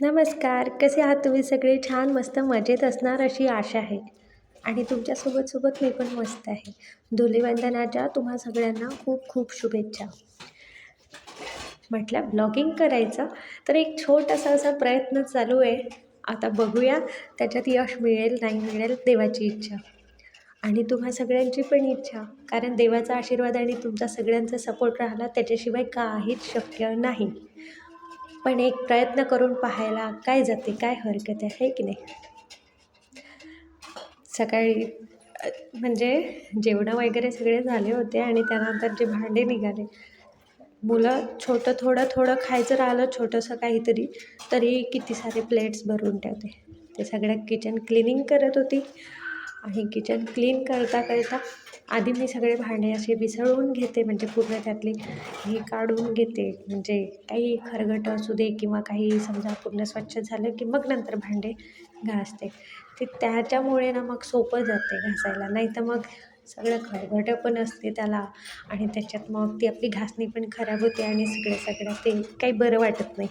नमस्कार कसे आहात तुम्ही? सगळे छान मस्त मजेत असणार अशी आशा आहे. आणि तुमच्यासोबत सोबत मी पण मस्त आहे. धुलीवंदनाच्या तुम्हा सगळ्यांना खूप खूप शुभेच्छा. म्हटलं ब्लॉगिंग करायचं तर एक छोटासा असा प्रयत्न चालू आहे. आता बघूया त्याच्यात यश मिळेल नाही मिळेल देवाची इच्छा. आणि तुम्हा सगळ्यांची पण इच्छा कारण देवाचा आशीर्वाद आणि तुमचा सगळ्यांचा सपोर्ट राहिला त्याच्याशिवाय काहीच शक्य नाही. पण एक प्रयत्न करून पाहायला काय जाते काय हरकत आहे की नाही? सकाळी म्हणजे जेवणं वगैरे सगळे झाले होते आणि त्यानंतर जे भांडे निघाले. मुलं छोटं थोडं थोडं खायचं राहिलं छोटंसं काहीतरी तरी किती सारे प्लेट्स भरून ठेवते. ते सगळं किचन क्लिनिंग करत होती आणि किचन क्लीन करता करता आधी मी सगळे भांडे असे विसळून घेते म्हणजे पूर्ण त्यातली हे काढून घेते. म्हणजे काही खरगट असू दे किंवा काही समजा पूर्ण स्वच्छ झालं की मग नंतर भांडे घासते. ते त्याच्यामुळे ना मग सोपं जाते घासायला. नाही तर मग सगळं खरगटं पण असते त्याला आणि त्याच्यात मग ती आपली घासणी पण खराब होते आणि सगळं सगळं ते काही बरं वाटत नाही.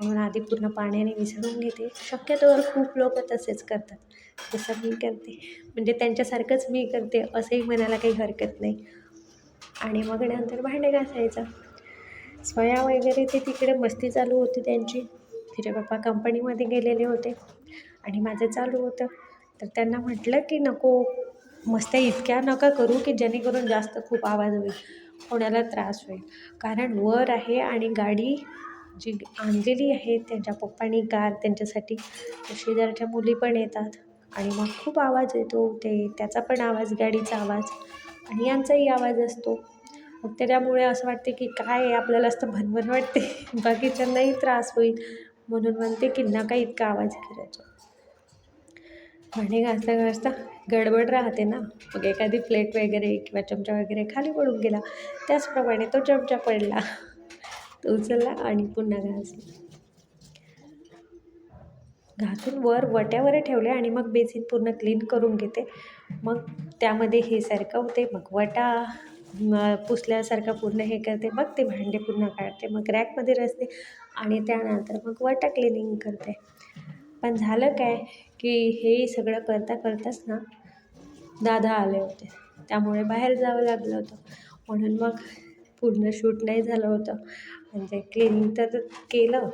म्हणून आधी पूर्ण पाण्याने विसळून घेते. शक्यतोवर खूप लोक तसेच करतात. जसं मी करते. म्हणजे त्यांच्यासारखंच मी करते असंही म्हणायला काही हरकत नाही. आणि मग नंतर भांडे घासायचं. स्वया वगैरे ते तिकडे मस्ती चालू होती त्यांची. तिचे पप्पा कंपनीमध्ये गेलेले होते. आणि माझं चालू होतं. तर त्यांना म्हटलं की नको मस्त्या इतक्या नका करू की जेणेकरून जास्त खूप आवाज होईल. कोणाला त्रास होईल. कारण वर आहे आणि गाडी जी आणलेली आहे त्यांच्या पप्पानी कार त्यांच्यासाठी शेजारच्या मुली पण येतात. आणि मग खूप आवाज येतो ते त्याचा पण आवाज गाडीचा आवाज आणि यांचाही आवाज असतो. मग त्याच्यामुळे असं वाटते की काय आपल्याला असतं भनभन वाटते. बाकीच्यांनाही त्रास होईल. म्हणून म्हणते की नका इतका आवाज करायचो. भांडे घासता घासता गडबड राहते ना. मग एखादी प्लेट वगैरे किंवा चमचा वगैरे खाली पडून गेला त्याचप्रमाणे तो चमचा पडला. तो उचलला आणि पुन्हा घासला घासून वर वट्यावर ठेवले आणि मग बेसिन पूर्ण क्लीन करून घेते. मग त्यामध्ये हे सारखं होते मग वटा पुसल्यासारखं पूर्ण हे करते मग ते भांडे पुन्हा काढते मग रॅकमध्ये रचते आणि त्यानंतर मग वटा क्लिनिंग करते. पण झालं काय की हे सगळं करता करताच ना दादा आले होते. त्यामुळे बाहेर जावं लागलं होतं. म्हणून मग पूर्ण शूट नाही झालं होतं. म्हणजे क्लिनिंग तर केलं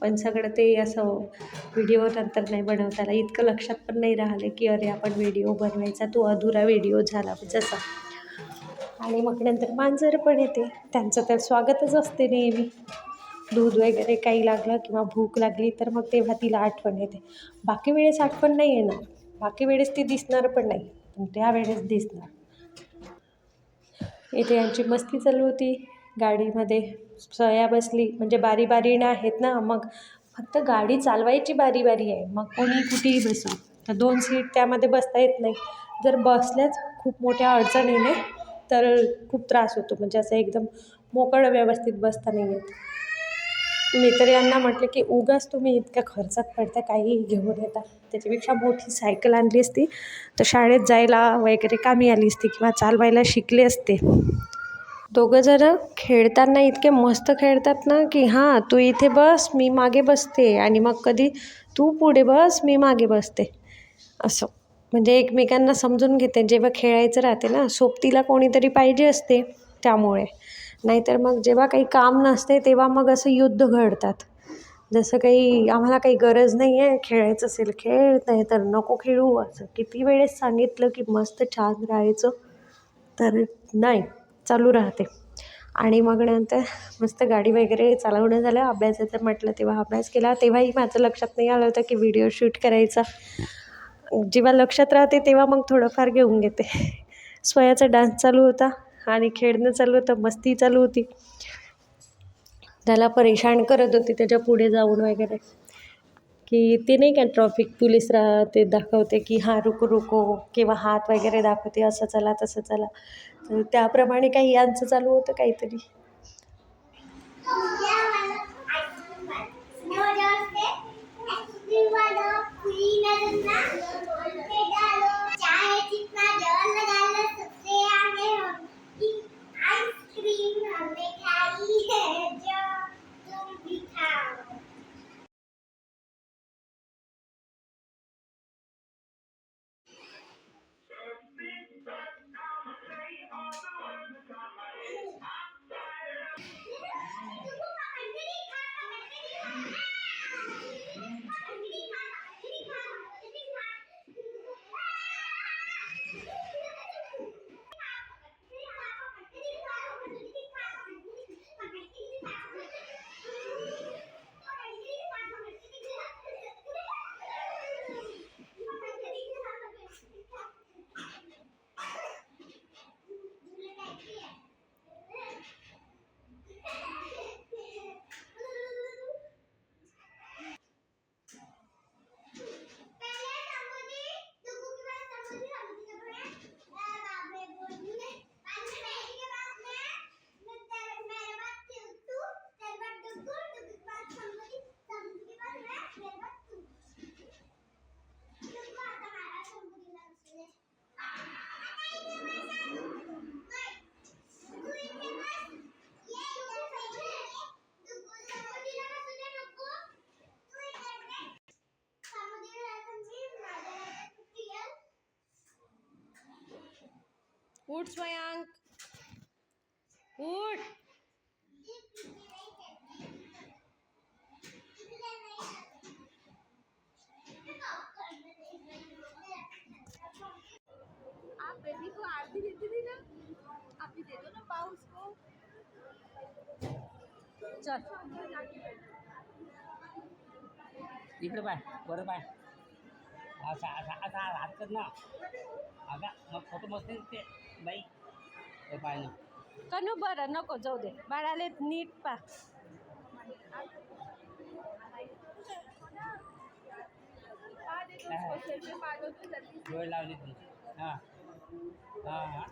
पण सगळं ते असं व्हिडिओ नंतर नाही बनवता आला इतकं लक्षात पण नाही राहिलं की अरे आपण व्हिडिओ बनवायचा तो अधुरा व्हिडिओ झाला जसा. आणि मग नंतर मांजर पण येते. त्यांचं तर स्वागतच असते नेहमी. दूध वगैरे काही लागलं किंवा भूक लागली तर मग तेव्हा तिला आठवण येते. बाकी वेळेस आठवण नाही येणार. बाकी वेळेस ती दिसणार पण नाही. पण त्यावेळेस दिसणार. इथे यांची मस्ती चालू होती. गाडीमध्ये सया बसली. म्हणजे बारी बारीनं आहेत ना मग फक्त गाडी चालवायची बारी बारी आहे. मग कोणी कुठेही बसू. तर दोन सीट त्यामध्ये बसता येत नाही. जर बसल्याच खूप मोठ्या अडचणीने तर खूप त्रास होतो. म्हणजे असं एकदम मोकळं व्यवस्थित बसता नाही येत. मित्र यांना म्हटलं की उगाच तुम्ही इतक्या खर्चात पडता काहीही घेऊन येता. त्याच्यापेक्षा मोठी सायकल आणली असती. तर शाळेत जायला वगैरे कामी आली असती किंवा चालवायला शिकले असते. दोघं जणं खेळताना इतके मस्त खेळतात ना की हां तू इथे बस मी मागे बसते. आणि मग कधी तू पुढे बस मी मागे बसते. असं. म्हणजे एकमेकांना समजून घेते. जेव्हा खेळायचं राहते ना सोबतीला कोणीतरी पाहिजे असते त्यामुळे. नाहीतर मग जेव्हा काही काम नसते तेव्हा मग असं युद्ध घडतात. जसं काही आम्हाला काही गरज नाही आहे खेळायचं असेल खेळ नाही तर नको खेळू असं. किती वेळेस सांगितलं की मस्त छान राहायचं तर नाही चालू राहते. आणि मग नंतर मस्त गाडी वगैरे चालवणं झालं. अभ्यासाचं म्हटलं तेव्हा अभ्यास केला. तेव्हाही माझं लक्षात नाही आलं होतं की व्हिडिओ शूट करायचा. जेव्हा लक्षात राहते तेव्हा मग थोडंफार घेऊन घेते. स्वयाचा डान्स चालू होता. आणि खेळणं चालू होतं मस्ती चालू होती. त्याला परेशान करत होती त्याच्या पुढे जाऊन वगैरे. की ते नाही का ट्रॉफिक पोलीस रा ते दाखवते की हां रुको रुको किंवा हात वगैरे दाखवते असं चला तसं चला. तर त्याप्रमाणे काही यांचं चालू होतं काहीतरी. उठ स्वयंक. उठ. आप बेबी को आरती देती थी ना? अभी दे दो ना पाओ उसको। चल। इकडे पाय बरं पाय. असा असा असा हात कर ना. अगा मग फोटो मस्त ते बाई. पाय ना. कनू बरं नको जाऊ दे. बाळाले नीट पा. डोळे लावली ती हां. हां हां.